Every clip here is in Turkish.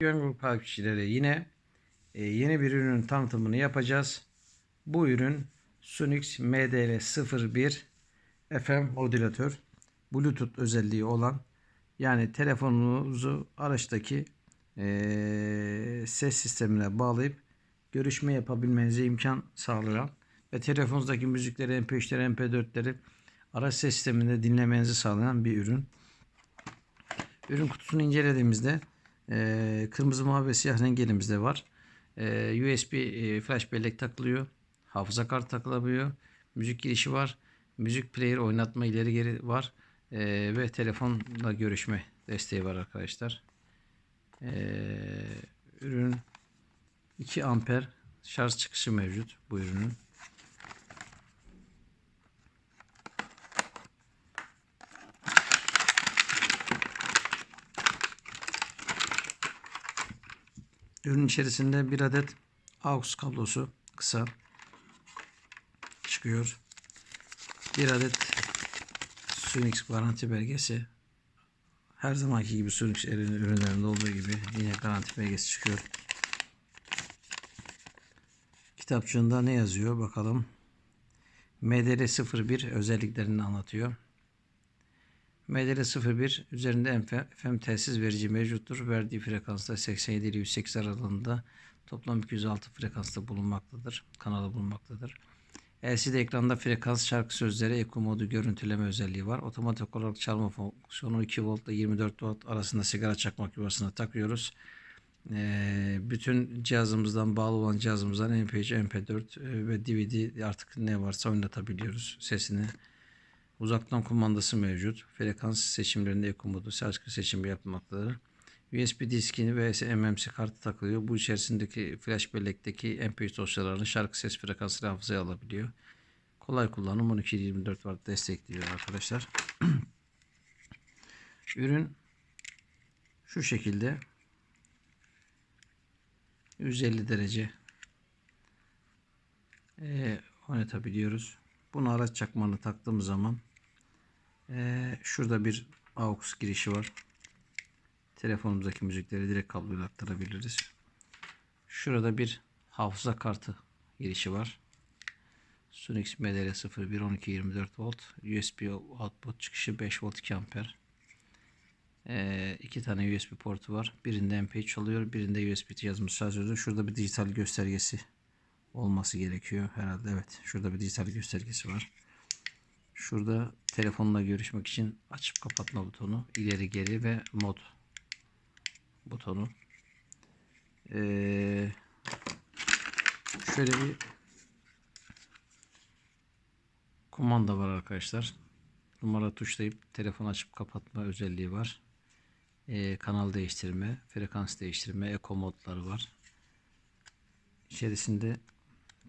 Yön takipçileri yine e, yeni bir ürünün tanıtımını yapacağız. Bu ürün Sunix MDL01 FM modülatör Bluetooth özelliği olan yani telefonunuzu araçtaki e, ses sistemine bağlayıp görüşme yapabilmenize imkan sağlayan ve telefonunuzdaki müzikleri, MP3'leri, MP4'leri araç ses sisteminde dinlemenizi sağlayan bir ürün. Ürün kutusunu incelediğimizde e, kırmızı, mavi ve siyah renk elimizde var. E, USB e, flash bellek takılıyor. Hafıza kartı takılabiliyor. Müzik girişi var. Müzik player oynatma ileri geri var. E, ve telefonla görüşme desteği var arkadaşlar. E, ürün 2 amper şarj çıkışı mevcut bu ürünün. Ürün içerisinde bir adet AUX kablosu kısa çıkıyor. Bir adet Sunix garanti belgesi. Her zamanki gibi Sunix ürünlerinde olduğu gibi yine garanti belgesi çıkıyor. Kitapçığında ne yazıyor bakalım. MDR01 özelliklerini anlatıyor. MDR01 üzerinde FM telsiz verici mevcuttur. Verdiği frekansta 87 ile 108 aralığında toplam 206 frekansta bulunmaktadır. Kanalı bulunmaktadır. LCD ekranda frekans şarkı sözleri Eco modu görüntüleme özelliği var. Otomatik olarak çalma fonksiyonu 2 volt ile 24 volt arasında sigara çakmak yuvasına takıyoruz. Ee, bütün cihazımızdan bağlı olan cihazımızdan MP3, MP4 e, ve DVD artık ne varsa oynatabiliyoruz sesini. Uzaktan kumandası mevcut. Frekans seçimlerinde Eco modu şarkı seçimi yapmaktadır. USB diskini ve MMC kartı takılıyor. Bu içerisindeki flash bellekteki MP3 dosyalarını şarkı ses frekansını hafızaya alabiliyor. Kolay kullanım 12-24 watt destekliyor arkadaşlar. Ürün şu şekilde 150 derece e, oynatabiliyoruz. Bunu araç çakmanı taktığımız zaman e, şurada bir AUX girişi var. Telefonumuzdaki müzikleri direkt kabloyla aktarabiliriz. Şurada bir hafıza kartı girişi var. Sunix MDR01 1224 volt USB output çıkışı 5 volt 2 amper. Ee, iki tane USB portu var. Birinde MP3 çalıyor, birinde USB şarj ediyor. Şurada bir dijital göstergesi olması gerekiyor herhalde. Evet, şurada bir dijital göstergesi var. Şurada telefonla görüşmek için açıp kapatma butonu, ileri geri ve mod butonu. Ee, şöyle bir kumanda var arkadaşlar. Numara tuşlayıp telefon açıp kapatma özelliği var. Ee, kanal değiştirme, frekans değiştirme, eko modları var. İçerisinde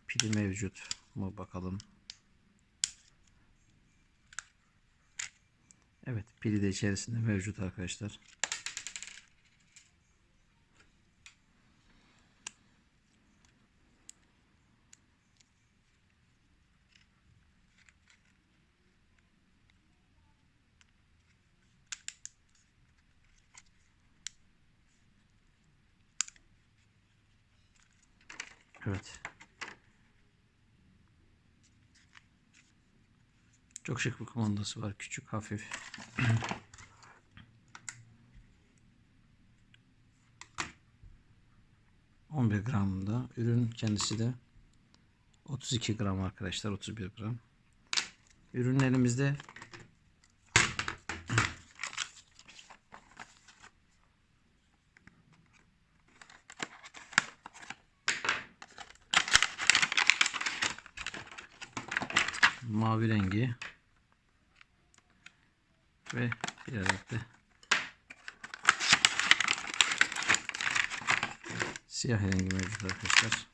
pili mevcut mu bakalım. Evet pili de içerisinde mevcut arkadaşlar. Evet. Çok şık bir kumandası var. Küçük, hafif. ...11 gramında. Ürün kendisi de... ...32 gram arkadaşlar. 31 gram. Ürün elimizde... mavi rengi ve bir siyah rengi mevcut arkadaşlar.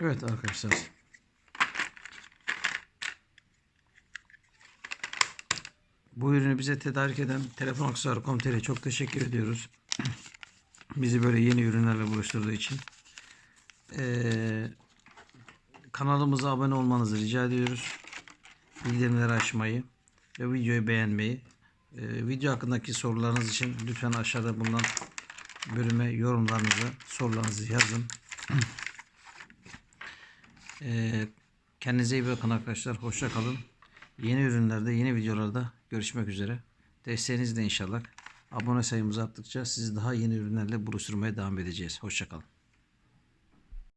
Evet arkadaşlar. Bu ürünü bize tedarik eden Telefon Aksesuar.com.tr çok teşekkür ediyoruz. Bizi böyle yeni ürünlerle buluşturduğu için. Ee, kanalımıza abone olmanızı rica ediyoruz. Bildirimleri açmayı ve videoyu beğenmeyi. Ee, video hakkındaki sorularınız için lütfen aşağıda bulunan bölüme yorumlarınızı, sorularınızı yazın. Ee, kendinize iyi bakın arkadaşlar. Hoşça kalın. Yeni ürünlerde, yeni videolarda görüşmek üzere. Desteğiniz de inşallah. Abone sayımız arttıkça sizi daha yeni ürünlerle buluşturmaya devam edeceğiz. Hoşça kalın.